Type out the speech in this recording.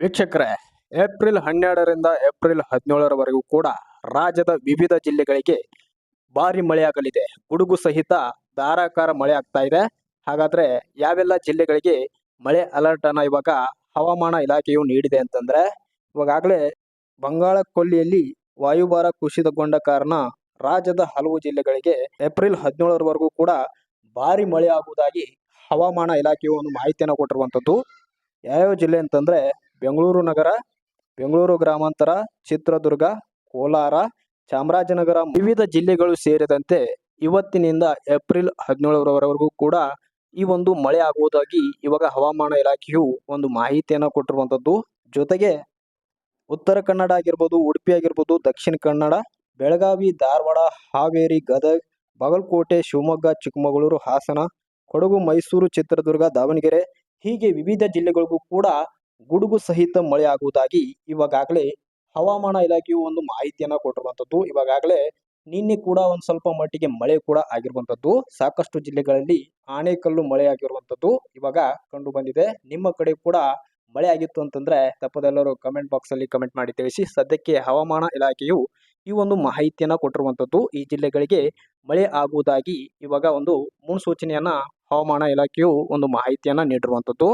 ವೀಕ್ಷಕರೇ, ಏಪ್ರಿಲ್ ಹನ್ನೆರಡರಿಂದ ಏಪ್ರಿಲ್ ಹದಿನೇಳರವರೆಗೂ ಕೂಡ ರಾಜ್ಯದ ವಿವಿಧ ಜಿಲ್ಲೆಗಳಿಗೆ ಭಾರಿ ಮಳೆಯಾಗಲಿದೆ. ಗುಡುಗು ಸಹಿತ ಧಾರಾಕಾರ ಮಳೆ ಆಗ್ತಾ ಇದೆ. ಹಾಗಾದ್ರೆ ಯಾವೆಲ್ಲ ಜಿಲ್ಲೆಗಳಿಗೆ ಮಳೆ ಅಲರ್ಟ್ ಅನ್ನ ಇವಾಗ ಹವಾಮಾನ ಇಲಾಖೆಯು ನೀಡಿದೆ ಅಂತಂದ್ರೆ ಇವಾಗಲೇ ಬಂಗಾಳ ಕೊಲ್ಲಿಯಲ್ಲಿ ವಾಯುಭಾರ ಕುಸಿತಗೊಂಡ ಕಾರಣ ರಾಜ್ಯದ ಹಲವು ಜಿಲ್ಲೆಗಳಿಗೆ ಏಪ್ರಿಲ್ ಹದಿನೇಳರವರೆಗೂ ಕೂಡ ಭಾರಿ ಮಳೆ ಆಗುವುದಾಗಿ ಹವಾಮಾನ ಇಲಾಖೆಯು ಒಂದು ಮಾಹಿತಿಯನ್ನು ಕೊಟ್ಟಿರುವಂಥದ್ದು ಯಾವ್ಯಾವ ಜಿಲ್ಲೆ ಅಂತಂದ್ರೆ ಬೆಂಗಳೂರು ನಗರ, ಬೆಂಗಳೂರು ಗ್ರಾಮಾಂತರ, ಚಿತ್ರದುರ್ಗ, ಕೋಲಾರ, ಚಾಮರಾಜನಗರ ವಿವಿಧ ಜಿಲ್ಲೆಗಳು ಸೇರಿದಂತೆ ಇವತ್ತಿನಿಂದ ಏಪ್ರಿಲ್ ಹದಿನೇಳರವರೆಗೂ ಕೂಡ ಈ ಒಂದು ಮಳೆ ಆಗುವುದಾಗಿ ಇವಾಗ ಹವಾಮಾನ ಇಲಾಖೆಯು ಒಂದು ಮಾಹಿತಿಯನ್ನು ಕೊಟ್ಟಿರುವಂಥದ್ದು ಜೊತೆಗೆ ಉತ್ತರ ಕನ್ನಡ ಆಗಿರ್ಬೋದು, ಉಡುಪಿ ಆಗಿರ್ಬೋದು, ದಕ್ಷಿಣ ಕನ್ನಡ, ಬೆಳಗಾವಿ, ಧಾರವಾಡ, ಹಾವೇರಿ, ಗದಗ, ಬಾಗಲಕೋಟೆ, ಶಿವಮೊಗ್ಗ, ಚಿಕ್ಕಮಗಳೂರು, ಹಾಸನ, ಕೊಡಗು, ಮೈಸೂರು, ಚಿತ್ರದುರ್ಗ, ದಾವಣಗೆರೆ ಹೀಗೆ ವಿವಿಧ ಜಿಲ್ಲೆಗಳಿಗೂ ಕೂಡ ಗುಡುಗು ಸಹಿತ ಮಳೆ ಆಗುವುದಾಗಿ ಇವಾಗಲೇ ಹವಾಮಾನ ಇಲಾಖೆಯು ಒಂದು ಮಾಹಿತಿಯನ್ನ ಕೊಟ್ಟಿರುವಂತದ್ದು ಇವಾಗಲೇ ನಿನ್ನೆ ಕೂಡ ಒಂದು ಸ್ವಲ್ಪ ಮಟ್ಟಿಗೆ ಮಳೆ ಕೂಡ ಆಗಿರುವಂಥದ್ದು. ಸಾಕಷ್ಟು ಜಿಲ್ಲೆಗಳಲ್ಲಿ ಆಣೆಕಲ್ಲು ಮಳೆ ಆಗಿರುವಂಥದ್ದು ಇವಾಗ ಕಂಡು ಬಂದಿದೆ. ನಿಮ್ಮ ಕಡೆ ಕೂಡ ಮಳೆ ಆಗಿತ್ತು ಅಂತಂದ್ರೆ ತಪ್ಪದೆಲ್ಲರೂ ಕಮೆಂಟ್ ಬಾಕ್ಸ್ ಅಲ್ಲಿ ಕಮೆಂಟ್ ಮಾಡಿ ತಿಳಿಸಿ. ಸದ್ಯಕ್ಕೆ ಹವಾಮಾನ ಇಲಾಖೆಯು ಈ ಒಂದು ಮಾಹಿತಿಯನ್ನ ಕೊಟ್ಟಿರುವಂಥದ್ದು. ಈ ಜಿಲ್ಲೆಗಳಿಗೆ ಮಳೆ ಆಗುವುದಾಗಿ ಇವಾಗ ಒಂದು ಮುನ್ಸೂಚನೆಯನ್ನ ಹವಾಮಾನ ಇಲಾಖೆಯು ಒಂದು ಮಾಹಿತಿಯನ್ನ ನೀಡಿರುವಂಥದ್ದು.